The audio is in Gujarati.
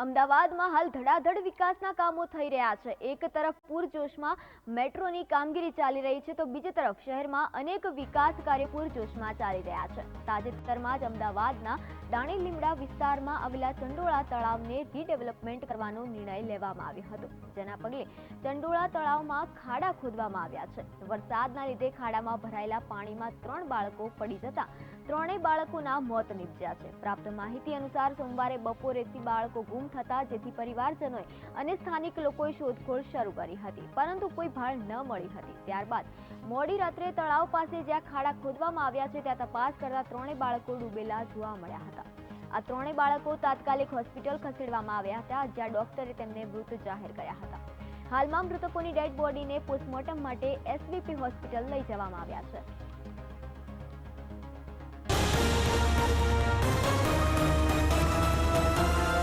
અમદાવાદમાં હાલ ધડાધડ વિકાસના કામો થઈ રહ્યા છે. એક તરફ પૂરજોશમાં મેટ્રોની કામગીરી ચાલી રહી છે, તો બીજી તરફ શહેરમાં અનેક વિકાસ કાર્ય પૂરજોશમાં ચાલી રહ્યા છે. તાજેતરમાં જ અમદાવાદના દાણી લીમડા વિસ્તારમાં આવેલા ચંડોળા તળાવને રીડેવલપમેન્ટ કરવાનો નિર્ણય લેવામાં આવ્યો હતો. જેના પગલે ચંડોળા તળાવમાં ખાડા ખોદવામાં આવ્યા છે. વરસાદના લીધે ખાડામાં ભરાયેલા પાણીમાં ત્રણ બાળકો પડી જતા ત્રણેય બાળકોના મોત નીપજ્યા છે. પ્રાપ્ત માહિતી અનુસાર સોમવારે બપોરેથી બાળકો ગુમ થતા જેથી પરિવારજનોએ અને સ્થાનિક લોકોએ શોધખોળ શરૂ કરી હતી. પરંતુ કોઈ ભાળ ન મળી હતી. ત્યારબાદ મોડી રાત્રે તળાવ પાસે જ્યાં ખાડા ખોદવામાં આવ્યા છે, ત્યાં તપાસ કરતા ત્રણેય બાળકો ડૂબેલા જોવા મળ્યા હતા. આ ત્રણેય બાળકો તાત્કાલિક હોસ્પિટલ ખસેડવામાં આવ્યા હતા, જ્યાં ડોક્ટરે તેમને મૃત જાહેર કર્યા હતા. હાલમાં મૃતકોની ડેડ બોડીને પોસ્ટમોર્ટમ માટે એસવીપી હોસ્પિટલ લઈ જવામાં આવ્યા છે.